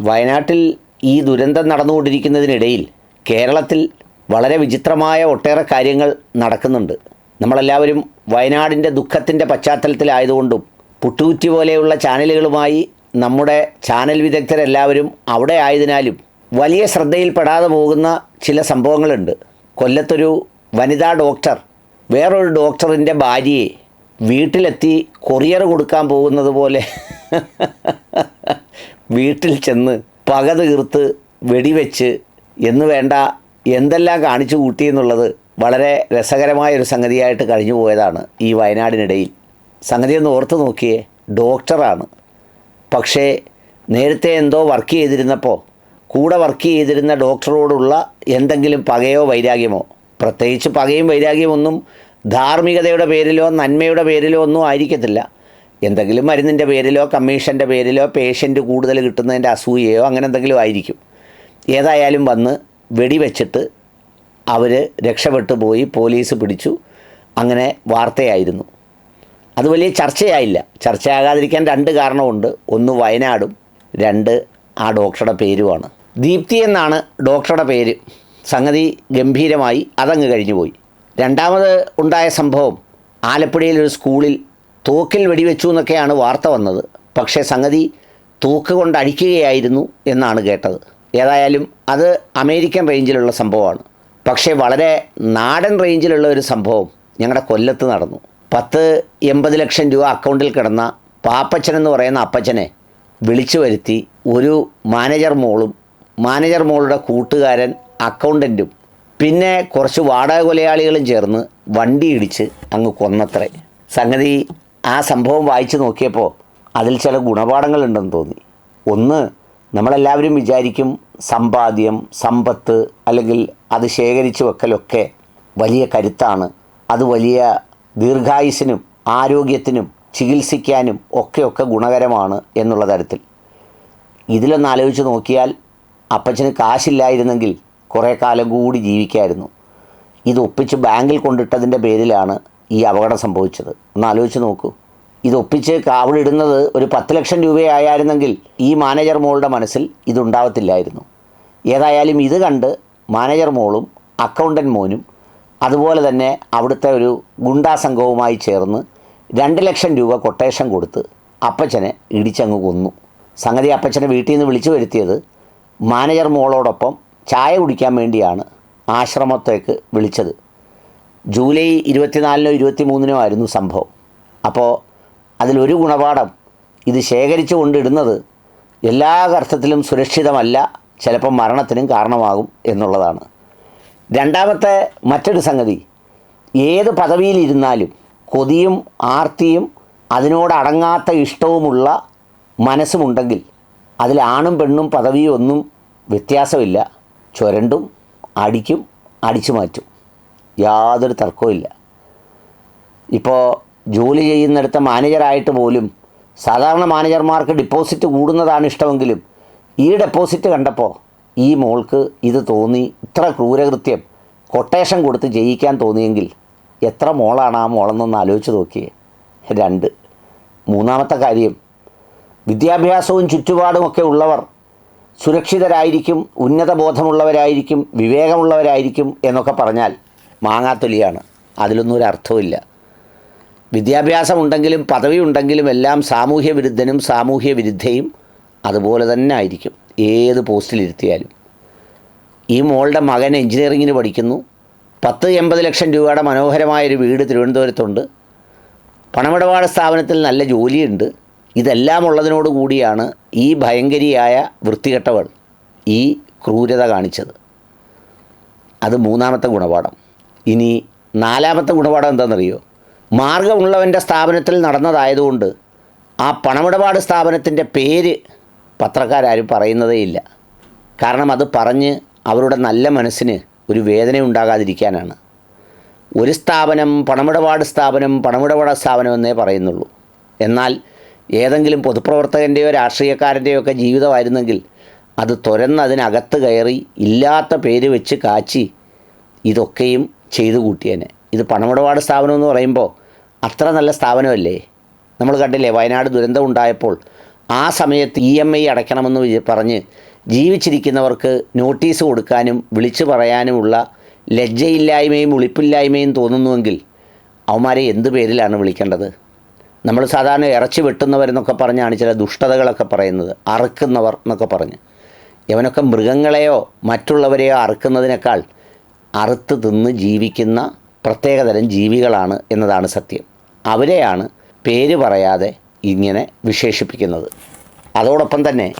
വയനാട്ടിൽ ഈ ദുരന്തം നടന്നുകൊണ്ടിരിക്കുന്നതിനിടയിൽ കേരളത്തിൽ വളരെ വിചിത്രമായ ഒട്ടേറെ കാര്യങ്ങൾ നടക്കുന്നുണ്ട്. നമ്മളെല്ലാവരും വയനാടിന്റെ ദുഃഖത്തിന്റെ പശ്ചാത്തലത്തിലായതുകൊണ്ടും പുട്ടുകുറ്റി പോലെയുള്ള ചാനലുകളുമായി നമ്മുടെ ചാനൽ വിദഗ്ധരെല്ലാവരും അവിടെ ആയതിനാലും വലിയ ശ്രദ്ധയിൽപ്പെടാതെ പോകുന്ന ചില സംഭവങ്ങളുണ്ട്. കൊല്ലത്തൊരു വനിതാ ഡോക്ടർ വേറൊരു ഡോക്ടറിന്റെ ഭാര്യയെ വീട്ടിലെത്തി കൊറിയർ കൊടുക്കാൻ പോകുന്നത് പോലെ. വീട്ടിൽ ചെന്ന് പക തീർത്ത് വെടിവെച്ച് എന്ന് വേണ്ട എന്തെല്ലാം കാണിച്ചു കൂട്ടി എന്നുള്ളത് വളരെ രസകരമായ ഒരു സംഗതിയായിട്ട് കഴിഞ്ഞു പോയതാണ് ഈ വയനാടിനിടയിൽ. സംഗതി ഒന്ന് ഓർത്ത് നോക്കിയേ ഡോക്ടറാണ്. പക്ഷേ നേരത്തെ എന്തോ വർക്ക് ചെയ്തിരുന്നപ്പോൾ കൂടെ വർക്ക് ചെയ്തിരുന്ന ഡോക്ടറോടുള്ള എന്തെങ്കിലും പകയോ വൈരാഗ്യമോ? പ്രത്യേകിച്ച് പകയും വൈരാഗ്യമൊന്നും ധാർമ്മികതയുടെ പേരിലോ നന്മയുടെ പേരിലോ ഒന്നും ആയിരിക്കത്തില്ല. എന്തെങ്കിലും മരുന്നിന്റെ പേരിലോ കമ്മീഷന്റെ പേരിലോ പേഷ്യന്റ് കൂടുതൽ കിട്ടുന്നതിന്റെ അസൂയയോ അങ്ങനെ എന്തെങ്കിലും ആയിരിക്കും. ഏതായാലും വന്ന് വെടിവെച്ചിട്ട് അവർ രക്ഷപ്പെട്ടു പോയി പോലീസ് പിടിച്ചു. അങ്ങനെ വാർത്തയായിരുന്നു. അത് വലിയ ചർച്ചയായില്ല. ചർച്ചയാകാതിരിക്കാൻ രണ്ട് കാരണമുണ്ട്. ഒന്ന് വയനാടും രണ്ട് ആ ഡോക്ടറുടെ പേരുമാണ്. ദീപ്തി എന്നാണ് ഡോക്ടറുടെ പേര്. സംഗതി ഗംഭീരമായി അതങ്ങ് കഴിഞ്ഞു പോയി രണ്ടാമത് ഉണ്ടായ സംഭവം ആലപ്പുഴയിലൊരു സ്കൂളിൽ തോക്കിൽ വെടിവെച്ചു എന്നൊക്കെയാണ് വാർത്ത വന്നത്. പക്ഷേ സംഗതി തോക്ക് കൊണ്ട് അടിക്കുകയായിരുന്നു എന്നാണ് കേട്ടത്. ഏതായാലും അത് അമേരിക്കൻ റേഞ്ചിലുള്ള സംഭവമാണ്. പക്ഷേ വളരെ നാടൻ റേഞ്ചിലുള്ള ഒരു സംഭവം ഞങ്ങളുടെ കൊല്ലത്ത് നടന്നു. പത്ത് എൺപത് ലക്ഷം രൂപ അക്കൗണ്ടിൽ കിടന്ന പാപ്പച്ചൻ എന്ന് പറയുന്ന അപ്പച്ചനെ വിളിച്ചു വരുത്തി ഒരു മാനേജർ മോളും മാനേജർ മോളുടെ കൂട്ടുകാരൻ അക്കൗണ്ടന്റും പിന്നെ കുറച്ച് വാടക കൊലയാളികളും ചേർന്ന് വണ്ടി ഇടിച്ച് അങ്ങ് കൊന്നത്രേ. സംഗതി ആ സംഭവം വായിച്ചു നോക്കിയപ്പോൾ അതിൽ ചില ഗുണപാഠങ്ങളുണ്ടെന്ന് തോന്നി. ഒന്ന് നമ്മളെല്ലാവരും വിചാരിക്കും സമ്പാദ്യം സമ്പത്ത് അല്ലെങ്കിൽ അത് ശേഖരിച്ചു വെക്കലൊക്കെ വലിയ കരുത്താണ്. അത് വലിയ ദീർഘായുസിനും ആരോഗ്യത്തിനും ചികിത്സിക്കാനും ഒക്കെയൊക്കെ ഒക്കെ ഗുണകരമാണ് എന്നുള്ള തരത്തിൽ. ഇതിലൊന്ന് ആലോചിച്ച് നോക്കിയാൽ അപ്പച്ചന് കാശില്ലായിരുന്നെങ്കിൽ കുറേ കാലം കൂടി ജീവിക്കായിരുന്നു. ഇത് ഒപ്പിച്ച് ബാങ്കിൽ കൊണ്ടിട്ടതിന്റെ പേരിലാണ് ഈ അപകടം സംഭവിച്ചത്. ഒന്ന് ആലോചിച്ച് നോക്കൂ. ഇത് ഒപ്പിച്ച് കാവലിടുന്നത് ഒരു പത്ത് ലക്ഷം രൂപയായിരുന്നെങ്കിൽ ഈ മാനേജർ മോളുടെ മനസ്സിൽ ഇതുണ്ടാവത്തില്ലായിരുന്നു. ഏതായാലും ഇത് കണ്ട് മാനേജർ മോളും അക്കൗണ്ടന്റ് മോനും അതുപോലെ തന്നെ അവിടുത്തെ ഒരു ഗുണ്ടാ സംഘവുമായി ചേർന്ന് രണ്ട് ലക്ഷം രൂപ കൊട്ടേഷൻ കൊടുത്ത് അപ്പച്ചനെ ഇടിച്ചങ്ങ് കൊന്നു. സംഗതി അപ്പച്ചനെ വീട്ടിൽ നിന്ന് വിളിച്ചു വരുത്തിയത് മാനേജർ മോളോടൊപ്പം ചായ കുടിക്കാൻ വേണ്ടിയാണ് ആശ്രമത്തേക്ക് വിളിച്ചത്. ജൂലൈ ഇരുപത്തിനാലിനോ ഇരുപത്തി മൂന്നിനോ ആയിരുന്നു സംഭവം. അപ്പോൾ അതിലൊരു ഗുണപാഠം ഇത് ശേഖരിച്ചു കൊണ്ടിടുന്നത് എല്ലാ അർത്ഥത്തിലും സുരക്ഷിതമല്ല ചിലപ്പം മരണത്തിനും കാരണമാകും എന്നുള്ളതാണ്. രണ്ടാമത്തെ മറ്റൊരു സംഗതി ഏത് പദവിയിലിരുന്നാലും കൊതിയും ആർത്തിയും അതിനോടടങ്ങാത്ത ഇഷ്ടവുമുള്ള മനസ്സുമുണ്ടെങ്കിൽ അതിൽ ആണും പെണ്ണും പദവിയും ഒന്നും വ്യത്യാസമില്ല. ചുരണ്ടും അടിക്കും അടിച്ചു മാറ്റും. യാതൊരു തർക്കവുമില്ല ഇപ്പോൾ ജോലി ചെയ്യുന്നിടത്ത് മാനേജറായിട്ട് പോലും സാധാരണ മാനേജർമാർക്ക് ഡിപ്പോസിറ്റ് കൂടുന്നതാണ് ഇഷ്ടമെങ്കിലും ഈ ഡെപ്പോസിറ്റ് കണ്ടപ്പോൾ ഈ മോൾക്ക് ഇത് തോന്നി ഇത്ര ക്രൂരകൃത്യം കൊട്ടേഷൻ കൊടുത്ത് ജയിക്കാൻ തോന്നിയെങ്കിൽ എത്ര മോളാണ് ആ മോളെന്നൊന്ന് ആലോചിച്ച് നോക്കിയേ. രണ്ട്. മൂന്നാമത്തെ കാര്യം വിദ്യാഭ്യാസവും ചുറ്റുപാടുമൊക്കെ ഉള്ളവർ സുരക്ഷിതരായിരിക്കും ഉന്നത ബോധമുള്ളവരായിരിക്കും വിവേകമുള്ളവരായിരിക്കും എന്നൊക്കെ പറഞ്ഞാൽ മാങ്ങാത്തൊലിയാണ്. അതിലൊന്നും ഒരു അർത്ഥമില്ല വിദ്യാഭ്യാസം ഉണ്ടെങ്കിലും പദവി ഉണ്ടെങ്കിലും എല്ലാം സാമൂഹ്യ വിരുദ്ധനും സാമൂഹ്യ വിരുദ്ധയും അതുപോലെ തന്നെ ആയിരിക്കും ഏത് പോസ്റ്റിലിരുത്തിയാലും. ഈ മോളുടെ മകൻ എൻജിനീയറിങ്ങിന് പഠിക്കുന്നു. പത്ത് എൺപത് ലക്ഷം രൂപയുടെ മനോഹരമായൊരു വീട് തിരുവനന്തപുരത്തുണ്ട്. പണമിടപാട് സ്ഥാപനത്തിൽ നല്ല ജോലിയുണ്ട്. ഇതെല്ലാം ഉള്ളതിനോട് കൂടിയാണ് ഈ ഭയങ്കരിയായ വൃത്തികെട്ടവൾ ഈ ക്രൂരത കാണിച്ചത്. അത് മൂന്നാമത്തെ ഗുണപാഠം. ഇനി നാലാമത്തെ ഗുണപാഠം എന്താണെന്നറിയോ? മാർഗമുള്ളവന്റെ സ്ഥാപനത്തിൽ നടന്നതായതുകൊണ്ട് ആ പണമിടപാട് സ്ഥാപനത്തിന്റെ പേര് പത്രക്കാരും പറയുന്നതേയില്ല കാരണം അത് പറഞ്ഞ് അവരുടെ നല്ല മനസ്സിന് ഒരു വേദന ഉണ്ടാകാതിരിക്കാനാണ്. ഒരു സ്ഥാപനം പണമിടപാട് സ്ഥാപനം പണമിടപാട് സ്ഥാപനം എന്നേ പറയുന്നുള്ളൂ. എന്നാൽ ഏതെങ്കിലും പൊതുപ്രവർത്തകന്റെയോ രാഷ്ട്രീയക്കാരന്റെയോ ഒക്കെ ജീവിതമായിരുന്നെങ്കിൽ അത് തുരന്ന് അതിനകത്ത് കയറി ഇല്ലാത്ത പേര് വെച്ച് കാച്ചി ഇതൊക്കെയും ചെയ്തു കൂട്ടിയേനെ. ഇത് പണമിടപാട് സ്ഥാപനം എന്ന് പറയുമ്പോൾ അത്ര നല്ല സ്ഥാപനമല്ലേ? നമ്മൾ കണ്ടില്ലേ വയനാട് ദുരന്തം ഉണ്ടായപ്പോൾ ആ സമയത്ത് ഇ എം ഐ അടയ്ക്കണമെന്ന് പറഞ്ഞ് ജീവിച്ചിരിക്കുന്നവർക്ക് നോട്ടീസ് കൊടുക്കാനും വിളിച്ചു പറയാനുമുള്ള ലജ്ജയില്ലായ്മയും ഉളിപ്പില്ലായ്മയും തോന്നുന്നുവെങ്കിൽ അവന്മാരെ എന്ത് പേരിലാണ് വിളിക്കേണ്ടത്? നമ്മൾ സാധാരണ ഇറച്ചി വെട്ടുന്നവരെന്നൊക്കെ പറഞ്ഞാണ് ചില ദുഷ്ടതകളൊക്കെ പറയുന്നത്. അറുക്കുന്നവർ എന്നൊക്കെ പറഞ്ഞ്. ഇവനൊക്കെ മൃഗങ്ങളെയോ മറ്റുള്ളവരെയോ അറുക്കുന്നതിനേക്കാൾ അറുത്ത് തിന്ന് ജീവിക്കുന്ന പ്രത്യേകതരം ജീവികളാണ് എന്നതാണ് സത്യം. അവരെയാണ് പേര് പറയാതെ ഇങ്ങനെ വിശേഷിപ്പിക്കുന്നത്. അതോടൊപ്പം തന്നെ